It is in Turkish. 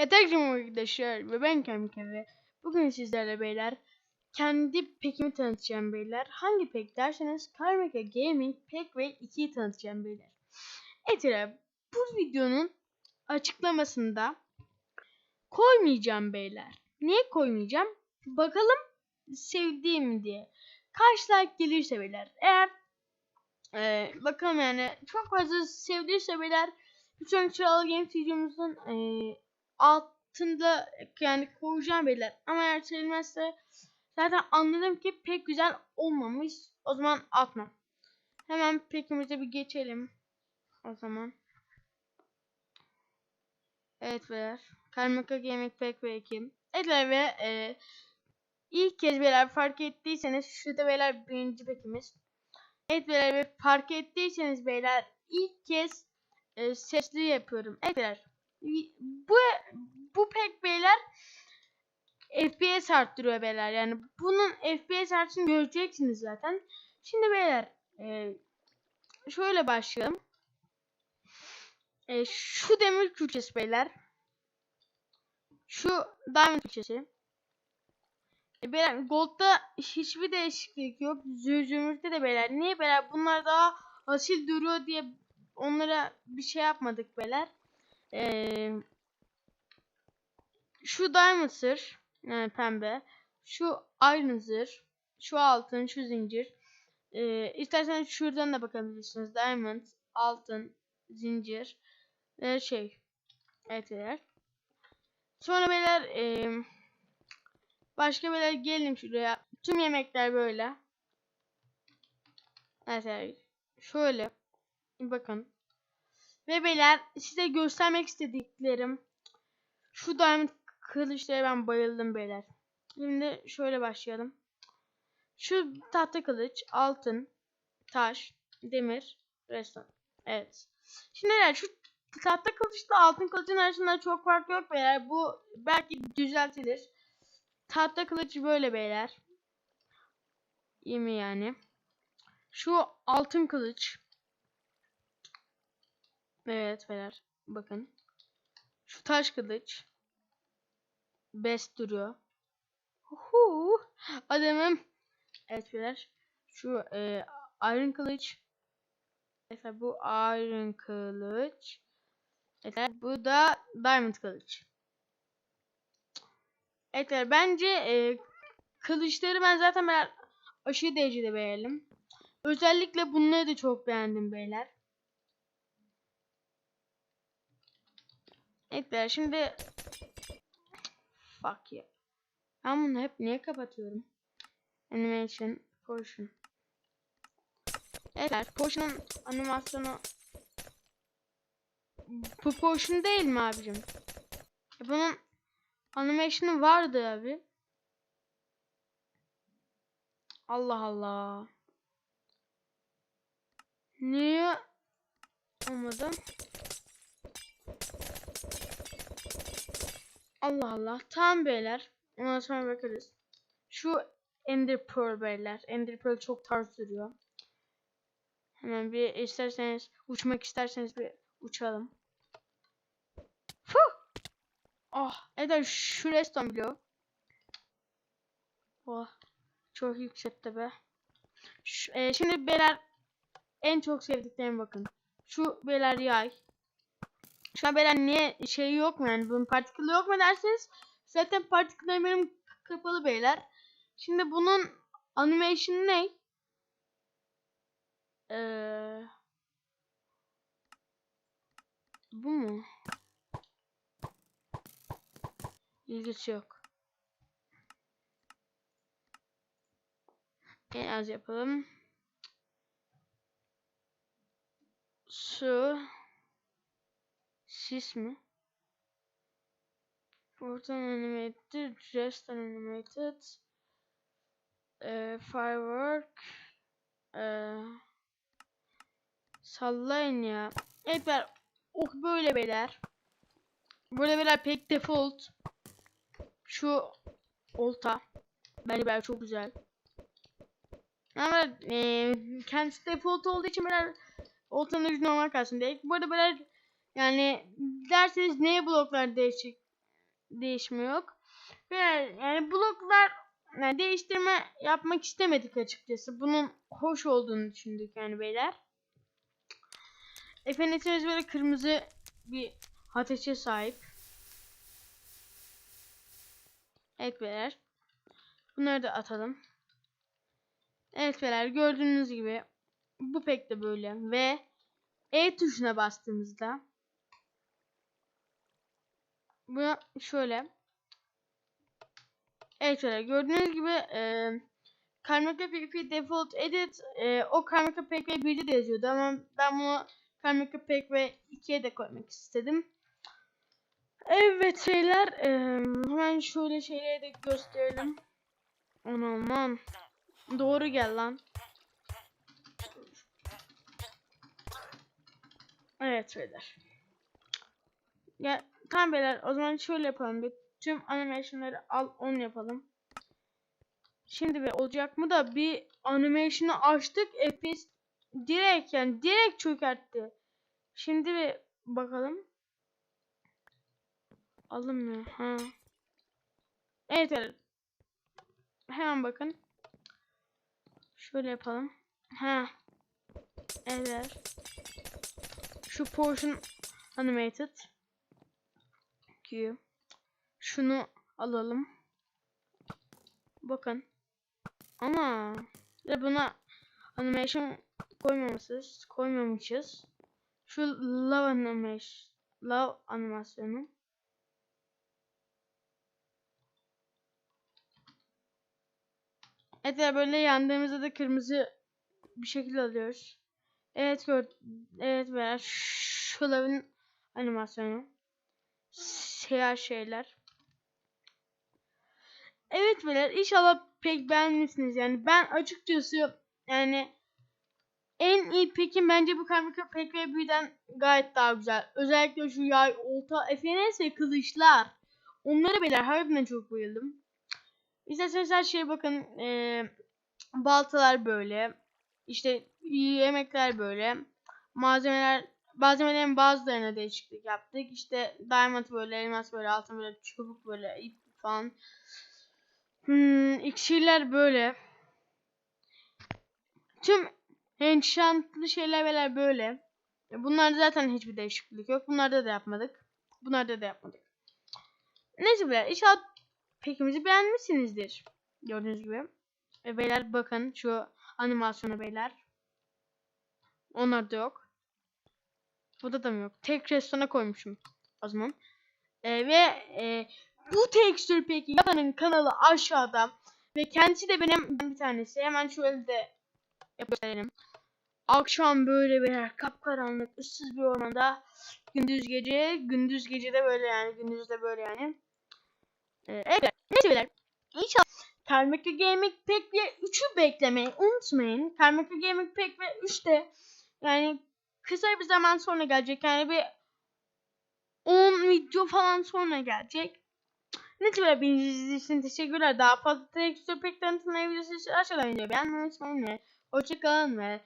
Etekcim arkadaşlar ve ben Kemike ve bugün sizlerle beyler kendi pekimi tanıtacağım beyler. Hangi pek derseniz Karmika Gaming Pek ve 2'yi tanıtacağım beyler. Evet bu videonun açıklamasında koymayacağım beyler. Niye koymayacağım? Bakalım sevdiğim diye. Kaç like gelirse beyler. Eğer e, bakalım yani çok fazla sevdiyse beyler Lütfen Çağla Games videomuzun e, altında yani koyacağım beyler. Ama eğer sevilmezse zaten anladım ki pek güzel olmamış. O zaman atmam. Hemen pekimize bir geçelim. O zaman. Evet beyler. Karmaka Gaming Pack ve Ekim. Evet ve e, ilk kez beyler fark ettiyseniz şurada beyler birinci pekimiz. Evet beyler ve fark ettiyseniz beyler ilk kez e, sesli yapıyorum. Evet beyler. Bu bu pek beyler FPS arttırıyor beyler. Yani bunun FPS artışını göreceksiniz zaten. Şimdi beyler e, şöyle başlayalım. E, şu demir külçesi beyler. Şu diamond külçesi. E, beyler gold'da hiçbir değişiklik yok. Zümrüt'te de beyler. Niye beyler? Bunlar daha asil duruyor diye onlara bir şey yapmadık beyler. Ee, şu diamond sır yani pembe. Şu iron zırh. Şu altın, şu zincir. Ee, isterseniz şuradan da bakabilirsiniz. Diamond, altın, zincir. Ee, şey. Evet beyler. Sonra beyler e, başka beyler gelin şuraya. Tüm yemekler böyle. Evet şöyle. Bakın. Ve beyler size göstermek istediklerim. Şu diamond kılıçlara ben bayıldım beyler. Şimdi şöyle başlayalım. Şu tahta kılıç, altın, taş, demir, restoran. Evet. Şimdi beyler şu tahta kılıçla altın kılıcın arasında çok fark yok beyler. Bu belki düzeltilir. Tahta kılıç böyle beyler. İyi mi yani? Şu altın kılıç. Evet beyler. Bakın. Şu taş kılıç. Best duruyor. Uhu. Adamım. Evet beyler. Şu e, iron kılıç. Mesela bu iron kılıç. Evet bu da diamond kılıç. Evet bence e, kılıçları ben zaten ben aşırı derecede beğendim. Özellikle bunları da çok beğendim beyler. Evet beyler şimdi fuck ya. Ben bunu hep niye kapatıyorum? Animation, portion. Evet, portion'un animasyonu bu portion değil mi abicim? E bunun animation'ı vardı abi. Allah Allah. Niye olmadı? Allah Allah. Tamam beyler. Ondan sonra bakarız. Şu Ender Pearl beyler. Ender Pearl çok tarz duruyor. Hemen bir isterseniz uçmak isterseniz bir uçalım. Fuh! Oh, evet şu reston biliyor. Oh, çok yüksekte be. Şu, e, şimdi beyler en çok sevdiklerime bakın. Şu beyler yay. Beyler niye şey yok mu yani bunun partikülü yok mu derseniz zaten partiküller benim kapalı beyler. Şimdi bunun animation ne? Ee, bu mu? İlgisi yok. En az yapalım. Su. Sis mi? Ortam animated, rest animated, e, firework, e, sallayın ya. Evet ben ok böyle beyler. Böyle beyler pek default. Şu olta. Bence ben çok güzel. Ama e, kendisi default olduğu için beyler oltanın ucu normal kalsın diye. Bu arada beyler yani derseniz neye bloklar değişik değişme yok. Yani bloklar yani değiştirme yapmak istemedik açıkçası. Bunun hoş olduğunu düşündük yani beyler. Efendimiz böyle kırmızı bir ateşe sahip. Evet beyler. Bunları da atalım. Evet beyler gördüğünüz gibi bu pek de böyle ve E tuşuna bastığımızda bu şöyle Evet beyler gördüğünüz gibi e, Karmaka PvP Default Edit e, o Karmaka PvP 1'de de yazıyordu ama ben bunu Karmaka PvP 2'ye de koymak istedim. Evet şeyler e, hemen şöyle şeyleri de gösterelim. Aman. Doğru gel lan. Evet beyler. Ya tamam beyler o zaman şöyle yapalım. Bir tüm animationları al on yapalım. Şimdi bir olacak mı da bir animation'ı açtık. FPS direkt yani direkt çökertti. Şimdi bir bakalım. Alınmıyor. Ha. Evet evet. Hemen bakın. Şöyle yapalım. Ha. Evet. Şu portion animated. Q. Şunu alalım. Bakın. Ama ve buna animation koymamışız. Koymamışız. Şu love animation love animasyonu. Evet böyle yandığımızda da kırmızı bir şekilde alıyoruz. Evet gör evet veya şu love'ın animasyonu. Siyah şeyler. Evet beyler inşallah pek beğenmişsiniz yani ben açıkçası yani en iyi pekim bence bu Karmika pek ve büyüden gayet daha güzel. Özellikle şu yay, olta, FNS ve kılıçlar. Onları beyler harbiden çok bayıldım. İsterseniz her şeye bakın. Ee, baltalar böyle. İşte yemekler böyle. Malzemeler malzemelerin bazılarına değişiklik yaptık. İşte diamond böyle, elmas böyle, altın böyle, çubuk böyle, ip falan. Hmm, iksirler böyle. Tüm enchantlı şeyler böyle böyle. Bunlarda zaten hiçbir değişiklik yok. Bunlarda da yapmadık. Bunlarda da yapmadık. Neyse beyler inşallah pekimizi beğenmişsinizdir. Gördüğünüz gibi. E, beyler bakın şu animasyonu beyler. Onlar da yok. Burada da mı yok? Tek restorana koymuşum o zaman. E, ve e, bu tekstür peki yapanın kanalı aşağıda. Ve kendisi de benim bir tanesi. Hemen şöyle de yapalım. Akşam böyle bir kapkaranlık ıssız bir ormanda gündüz gece gündüz gece de böyle yani gündüz de böyle yani. Ee, evet neyse beyler. İnşallah Karmika Gaming Pack ve 3'ü beklemeyi unutmayın. Karmika Gaming Pack ve 3 de yani kısa bir zaman sonra gelecek. Yani bir 10 video falan sonra gelecek. Neyse böyle beni izlediğiniz için teşekkürler. Daha fazla tekstür pek tanıtımları videosu için aşağıdan videoyu beğenmeyi unutmayın ve hoşçakalın ve